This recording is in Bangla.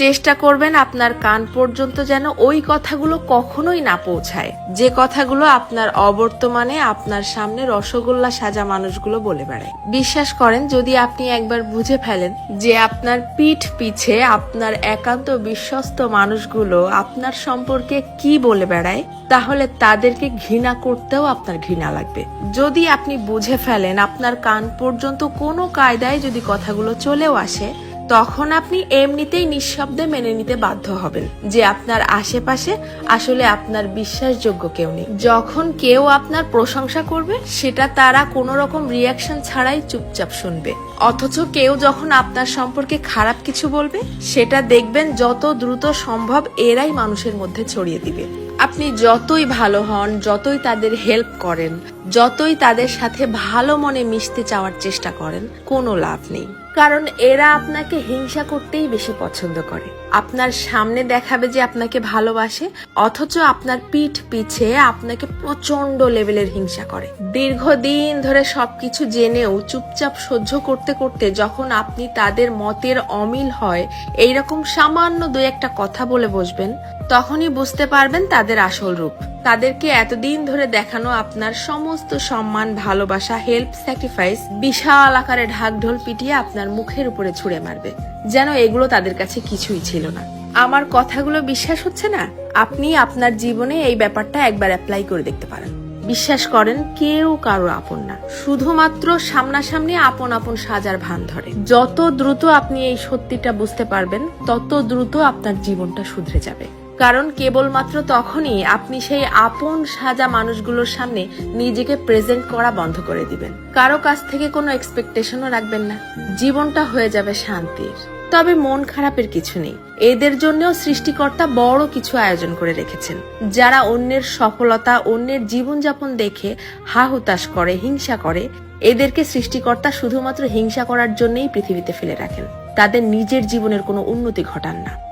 চেষ্টা করবেন আপনার কান পর্যন্ত যেন ওই কথাগুলো কখনোই না পৌঁছায়। যে কথাগুলো আপনার অবর্তমানে আপনার সামনে রসগোল্লা সাজা মানুষগুলো বলে বেড়ায়। বিশ্বাস করেন, যদি আপনি একবার বুঝে ফেলেন যে আপনার পিঠ পিছে আপনার একান্ত বিশ্বস্ত মানুষগুলো আপনার সম্পর্কে কি বলে বেড়ায়, তাহলে তাদেরকে ঘৃণা করতেও আপনার ঘৃণা লাগবে। যদি আপনি বুঝে ফেলেন আপনার কান পর্যন্ত কোনো কায়দায় যদি কথাগুলো চলেও আসে তখন আপনি এমনিতেই নিঃশব্দে মেনে নিতে বাধ্য হবেন যে আপনার আশেপাশে আসলে আপনার বিশ্বাসযোগ্য কেউ নেই। যখন কেউ আপনার প্রশংসা করবে, সেটা তারা কোনো রকম রিয়াকশন ছাড়াই চুপচাপ শুনবে। অথচ কেউ যখন আপনার সম্পর্কে খারাপ কিছু বলবে, সেটা দেখবেন যত দ্রুত সম্ভব এরাই মানুষের মধ্যে ছড়িয়ে দিবে। আপনি যতই ভালো হন, যতই তাদের হেল্প করেন, যতই তাদের সাথে ভালো মনে মিশতে চাওয়ার চেষ্টা করেন, কোনো লাভ নেই। কারণ এরা আপনাকে হিংসা করতেই বেশি পছন্দ করে। আপনার সামনে দেখাবে যে আপনাকে ভালোবাসে, অথচ আপনার পিঠ পিছে আপনাকে প্রচণ্ড লেভেলের হিংসা করে। দীর্ঘদিন ধরে সবকিছু জেনেও চুপচাপ সহ্য করতে করতে যখন আপনি তাদের মতের অমিল হয়, এইরকম সামান্য দু একটা কথা বলে বসবেন, তখনই বুঝতে পারবেন তাদের আসল রূপ। তাদেরকে এতদিন ধরে দেখানো আপনার সমস্ত সম্মান, ভালোবাসা হেল্প স্যাক্রিফাইস বিশাল আকারে ঢাকঢোল পিটিয়ে আপনার মুখের উপরে ছুঁড়ে মারবে। যেন এগুলো তাদের কাছে কিছুই ছিল না। আমার কথাগুলো বিশ্বাস হচ্ছে না? আপনি আপনার জীবনে এই ব্যাপারটা একবার অ্যাপ্লাই করে দেখতে পারেন। বিশ্বাস করেন, কেউ কারও আপন না। শুধুমাত্র সামনাসামনি আপন আপন সাজার ভান ধরে। যত দ্রুত আপনি এই সত্যিটা বুঝতে পারবেন, তত দ্রুত আপনার জীবনটা শুধরে যাবে। কারণ কেবলমাত্র তখনই আপনি সেই আপন সাজা মানুষগুলোর সামনে নিজেকে প্রেজেন্ট করা বন্ধ করে দিবেন। কারও কাছ থেকে কোনো এক্সপেকটেশনও রাখবেন না। জীবনটা হয়ে যাবে শান্তির। তবে মন খারাপের কিছু নেই। এদের জন্যও সৃষ্টিকর্তা বড় কিছু আয়োজন করে রেখেছেন। যারা অন্যের সফলতা, অন্যের জীবনযাপন দেখে হা হুতাশ করে, হিংসা করে, এদেরকে সৃষ্টিকর্তা শুধুমাত্র হিংসা করার জন্যই পৃথিবীতে ফেলে রাখেন। তাদের নিজের জীবনের কোনো উন্নতি ঘটান না।